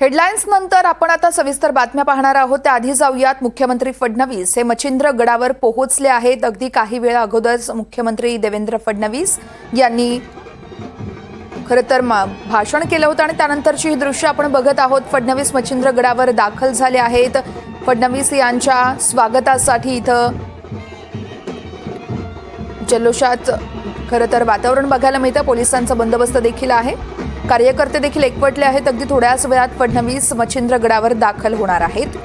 Headlines नंतर आपण आता सविस्तर बातम्या पाहणार आहोत. त्याआधी जाऊयात मुख्यमंत्री फडणवीस. हे मच्छिंद्र गडावर पोहोचले आहेत. अगदी काही वेळा अगोदरच मुख्यमंत्री देवेंद्र फडणवीस यांनी खरं तर मा- भाषण केलं होतं आणि त्यानंतरची ही दृश्य आपण बघत आहोत. फडणवीस मच्छिंद्र गडावर दाखल झाले आहेत. फडणवीस यांच्या स्वागतासाठी इथं जल्लोषात खरं तर वातावरण बघायला मिळतं. पोलिसांचा बंदोबस्त देखील आहे. कार्यकर्ते देखील एकवटले आहेत. अगदी थोड्याच वेळात फडणवीस मच्छिंद्र गडावर दाखल होणार आहेत.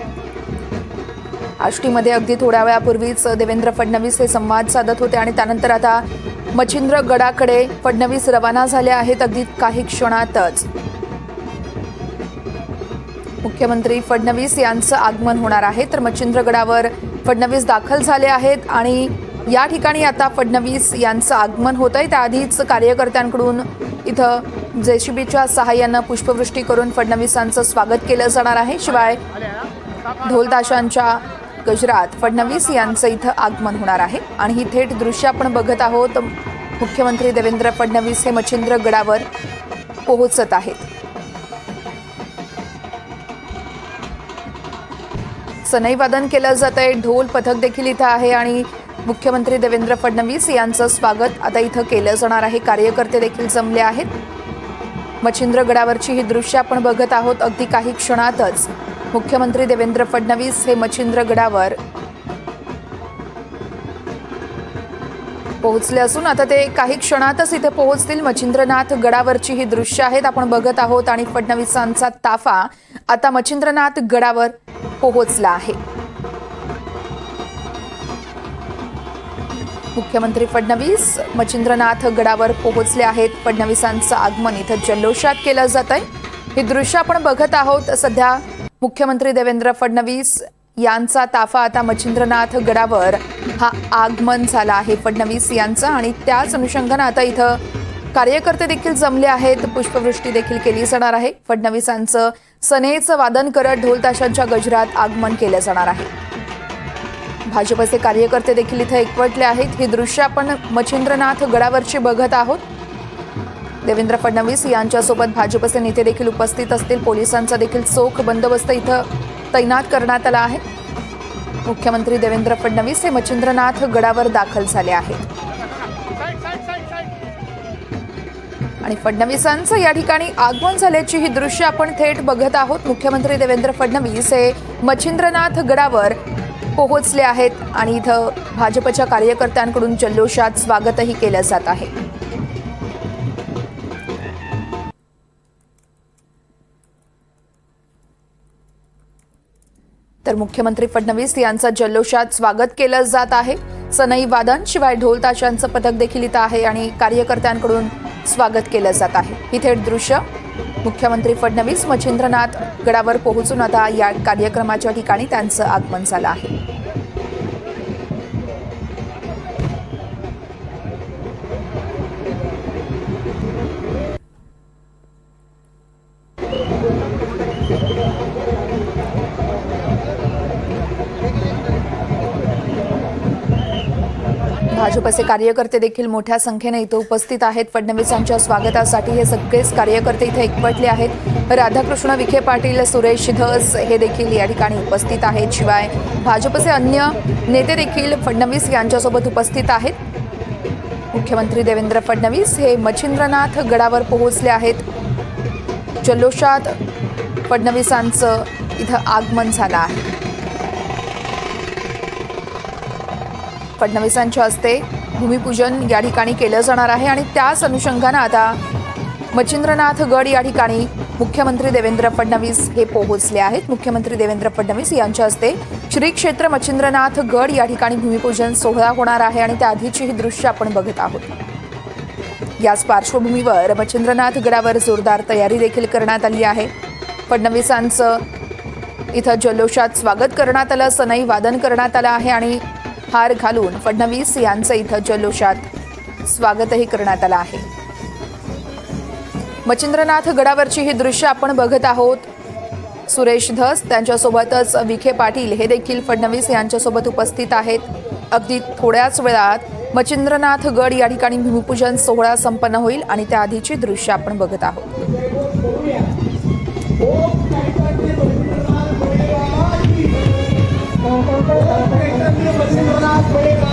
आष्टीमध्ये अगदी थोड्या वेळापूर्वीच देवेंद्र फडणवीस हे संवाद साधत होते आणि त्यानंतर आता मच्छिंद्र गडाकडे फडणवीस रवाना झाले आहेत. अगदी काही क्षणातच मुख्यमंत्री फडणवीस यांचं आगमन होणार आहे. तर मच्छिंद्रगडावर फडणवीस दाखल झाले आहेत आणि या ठिकाणी आता फडणवीस यांचं आगमन होत आहे त्याआधीच कार्यकर्त्यांकडून इथं जेसीबीच्या सहाय्यानं पुष्पवृष्टी करून फडणवीसांचं स्वागत केलं जाणार आहे. शिवाय ढोलताशांच्या गजरात फडणवीस यांचं इथं आगमन होणार आहे. आणि ही थेट दृश्य आपण बघत आहोत. मुख्यमंत्री देवेंद्र फडणवीस हे मच्छिंद्र गडावर पोहोचत आहेत. सनईवादन केलं जात आहे ढोल पथक देखील इथं आहे आणि मुख्यमंत्री देवेंद्र फडणवीस यांचं स्वागत आता इथं केलं जाणार आहे. कार्यकर्ते देखील जमले आहेत. मच्छिंद्रगडावरची ही दृश्य आपण बघत आहोत अगदी काही क्षणातच. मुख्यमंत्री देवेंद्र फडणवीस हे मच्छिंद्रगडावर पोहोचले असून आता ते काही क्षणातच इथे पोहोचतील. मच्छिंद्रनाथ गडावरची ही दृश्य आहेत आपण बघत आहोत आणि फडणवीसांचा ताफा आता मच्छिंद्रनाथ गडावर पोहोचला आहे. मुख्यमंत्री फडणवीस मच्छिंद्रनाथ गडावर पोहोचले आहेत. फडणवीसांचं आगमन इथं जल्लोषात केलं जात आहे हे दृश्य आपण बघत आहोत. सध्या मुख्यमंत्री देवेंद्र फडणवीस यांचा ताफा आता मच्छिंद्रनाथ गडावर हा आगमन झाला आहे. फडणवीस यांचं आणि त्याच अनुषंगानं आता इथं कार्यकर्ते देखील जमले आहेत. पुष्पवृष्टी देखील केली जाणार आहे. फडणवीसांचं सनेचं वादन करत ढोलताशांच्या गजरात आगमन केलं जाणार आहे. भाजपचे कार्यकर्ते देखील इथे एकवटले आहेत. ही दृश्य आपण मच्छिंद्रनाथ गडावरची बघत आहोत. देवेंद्र फडणवीस यांच्यासोबत भाजपचे नेते देखील उपस्थित असतील. पोलिसांचा देखील चोख बंदोबस्त इथं तैनात करण्यात आला आहे. मुख्यमंत्री देवेंद्र फडणवीस हे मच्छिंद्रनाथ गडावर दाखल झाले आहेत. आणि फडणवीसांचं या ठिकाणी आगमन झाल्याची ही दृश्य आपण थेट बघत आहोत. मुख्यमंत्री देवेंद्र फडणवीस हे मच्छिंद्रनाथ गडावर पोहोचले आहेत आणि इथं भाजपच्या कार्यकर्त्यांकडून जल्लोषात स्वागतही केलं जात आहे. तर मुख्यमंत्री फडणवीस यांचं जल्लोषात स्वागत केलं जात आहे. सनई वादन शिवाय ढोलताशांचं पथक देखील इथं आहे आणि कार्यकर्त्यांकडून स्वागत केलं जात आहे. ही थेट दृश्य मुख्यमंत्री फडणवीस मच्छिंद्रनाथ गडावर पोहोचून आता या कार्यक्रमाच्या ठिकाणी त्यांचं आगमन झालं आहे. भाजपचे कार्यकर्ते देखील मोठ्या संख्येने इथे उपस्थित आहेत. फडणवीसांच्या स्वागतासाठी हे सगळेच कार्यकर्ते इथे एकवटले आहेत. राधाकृष्ण विखे पाटील सुरेश धस हे देखील या ठिकाणी उपस्थित आहेत. शिवाय भाजपचे अन्य नेते देखील फडणवीस यांच्यासोबत उपस्थित आहेत. मुख्यमंत्री देवेंद्र फडणवीस हे मच्छिंद्रनाथ गडावर पोहोचले आहेत. जल्लोषात फडणवीसांचं इथं आगमन झालं आहे. फडणवीसांच्या हस्ते भूमिपूजन या ठिकाणी केलं जाणार आहे आणि त्याच अनुषंगानं आता मच्छिंद्रनाथ गड या ठिकाणी मुख्यमंत्री देवेंद्र फडणवीस हे पोहोचले आहेत. मुख्यमंत्री देवेंद्र फडणवीस यांच्या हस्ते श्री क्षेत्र मच्छिंद्रनाथ गड या ठिकाणी भूमिपूजन सोहळा होणार आहे आणि त्याआधीची ही दृश्य आपण बघत आहोत. याच पार्श्वभूमीवर मच्छिंद्रनाथ गडावर जोरदार तयारी देखील करण्यात आली आहे. फडणवीसांचं इथं जल्लोषात स्वागत करण्यात आलं सनई वादन करण्यात आलं आहे आणि हार घालून फडणवीस यांचं इथं जल्लोषात स्वागतही करण्यात आलं आहे. मच्छिंद्रनाथ गडावरची ही दृश्य आपण बघत आहोत. सुरेश धस त्यांच्यासोबतच विखे पाटील हे देखील फडणवीस यांच्यासोबत उपस्थित आहेत. अगदी थोड्याच वेळात मच्छिंद्रनाथ गड या ठिकाणी भूमिपूजन सोहळा संपन्न होईल आणि त्याआधीची दृश्य आपण बघत आहोत. haciendo nada,